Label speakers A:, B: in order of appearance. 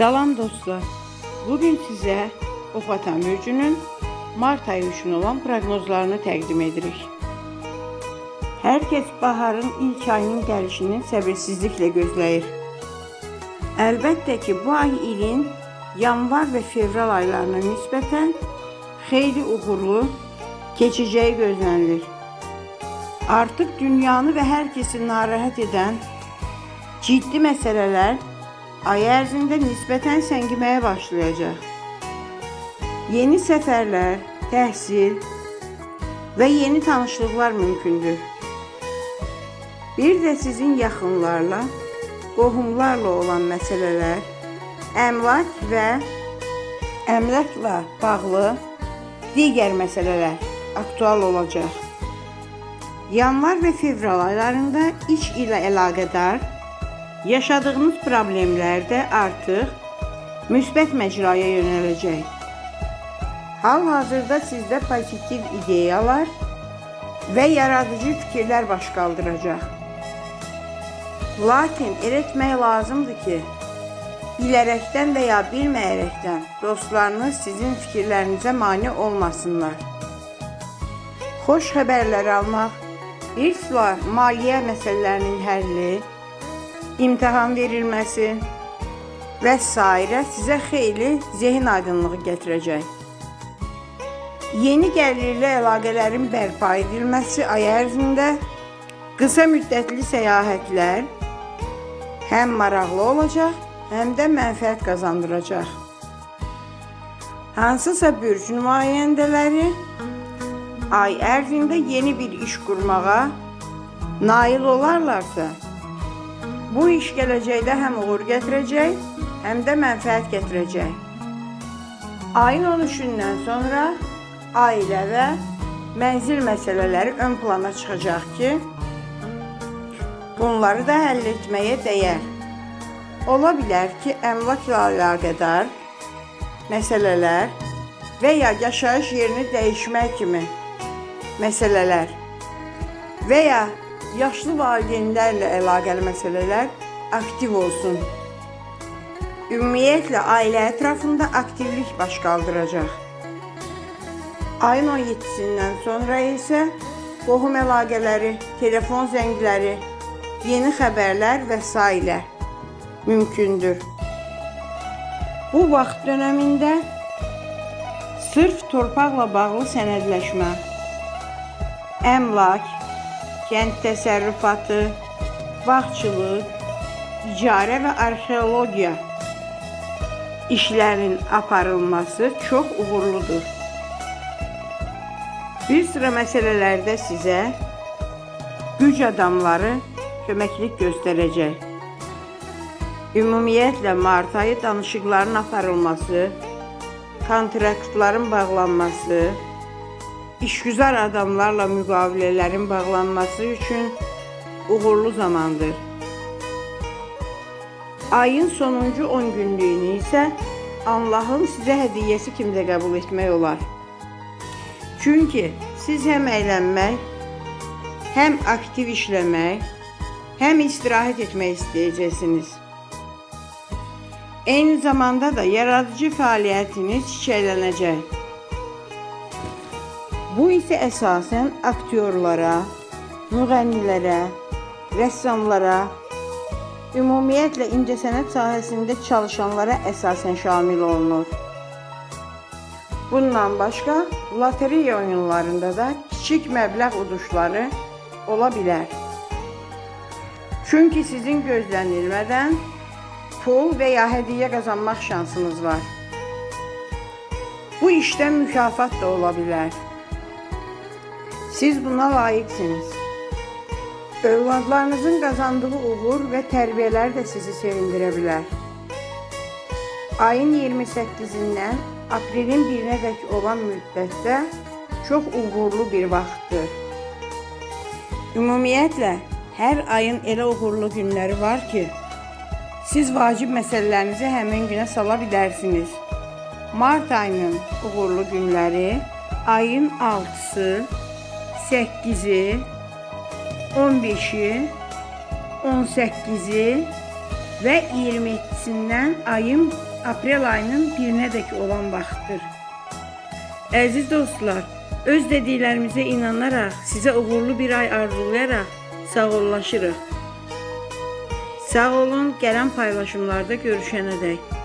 A: Salam dostlar. Bugün size Oxatan Bürcünün Mart ayı üçün olan proqnozlarını təqdim edirik. Herkes baharın ilk ayının gəlişini səbirsizliklə gözləyir. Əlbəttə ki, bu ay ilin yanvar və fevral aylarına nisbətən xeyli uğurlu keçəcəyi gözlənilir. Artıq dünyanı və hər kəsi narahat edən ciddi məsələlər ay ərzində nisbətən səngiməyə başlayacaq. Yeni səfərlər, təhsil və yeni tanışlıqlar mümkündür. Bir də sizin yaxınlarla, qohumlarla olan məsələlər, əmlak və əmlakla bağlı digər məsələlər aktual olacaq. Yanvar və fevral aylarında iş ilə əlaqədar yaşadığınız problemlər də artıq müsbət məcraya yönələcək. Hal-hazırda sizdə pozitiv ideyalar və yaradıcı fikirlər baş qaldıracaq. Lakin el etmək lazımdır ki, bilərəkdən və ya bilməyərəkdən dostlarınız sizin fikirlərinizə mane olmasınlar. Xoş xəbərlər almaq, bir sıra maliyyə məsələlərinin həlli, imtahan verilməsi və s. sizə xeyli zehin aydınlığı gətirəcək. Yeni gəlirli əlaqələrin bərpa edilməsi ay ərzində qısa müddətli səyahətlər həm maraqlı olacaq, həm də mənfəət qazandıracaq. Hansısa bürc nümayəndələri ay ərzində yeni bir iş qurmağa nail olarlarsa, bu iş gələcəkdə həm uğur gətirəcək, həm də mənfəət gətirəcək. Ayın 13-dən sonra ailə və mənzil məsələləri ön plana çıxacaq ki, bunları da həll etməyə dəyər. Ola bilər ki, əmlakla əlaqədar məsələlər və ya yaşayış yerini dəyişmək kimi məsələlər və ya yaşlı valideynlərlə əlaqəli məsələlər aktiv olsun. Ümumiyyətlə ailə ətrafında aktivlik baş qaldıracaq. Ayın 17-sindən sonra isə qohum əlaqələri, telefon zəngləri, yeni xəbərlər və s. mümkündür. Bu vaxt dövründə sırf torpaqla bağlı sənədləşmə, əmlak, kənd təsərrüfatı, bağçılıq, icarə və arxeologiya işlərin aparılması çox uğurludur. Bir sıra məsələlərdə sizə güc adamları köməklik göstərəcək. Ümumiyyətlə Mart ayı danışıqların aparılması, kontraktların bağlanması, işgüzar adamlarla müqavilələrin bağlanması üçün uğurlu zamandır. Ayın sonuncu 10 günlüyünü isə Allahın sizə hədiyyəsi kimi də qəbul etmək olar. Çünki siz həm əylənmək, həm aktiv işləmək, həm istirahət etmək istəyəcəksiniz. Eyni zamanda da yaradıcı fəaliyyətiniz çiçəklənəcək. Bu isə əsasən aktyorlara, müğənnilərə, rəssamlara, ümumiyyətlə incəsənət sahəsində çalışanlara əsasən şamil olunur. Bundan başqa, lotereya oyunlarında da kiçik məbləğ uduşları ola bilər. Çünki sizin gözlənilmədən pul və ya hədiyyə qazanmaq şansınız var. Bu işdən mükafat da ola bilər. Siz buna layiqsiniz. Övladlarınızın qazandığı uğur və tərbiyələr də sizi sevindirə bilər. Ayın 28-dən aprelin 1-nə dək olan müddətdə çox uğurlu bir vaxtdır. Ümumiyyətlə, hər ayın elə uğurlu günləri var ki, siz vacib məsələlərinizi həmin günə sala bilərsiniz. Mart ayının uğurlu günləri ayın 6-sı, 8-i, 15-i, 18-i və 27-sindən ayın aprel ayının birinədək olan vaxtdır. Əziz dostlar, öz dediklərimizə inanaraq, sizə uğurlu bir ay arzulayaraq sağollaşırıq. Sağ olun, gələn paylaşımlarda görüşənədək.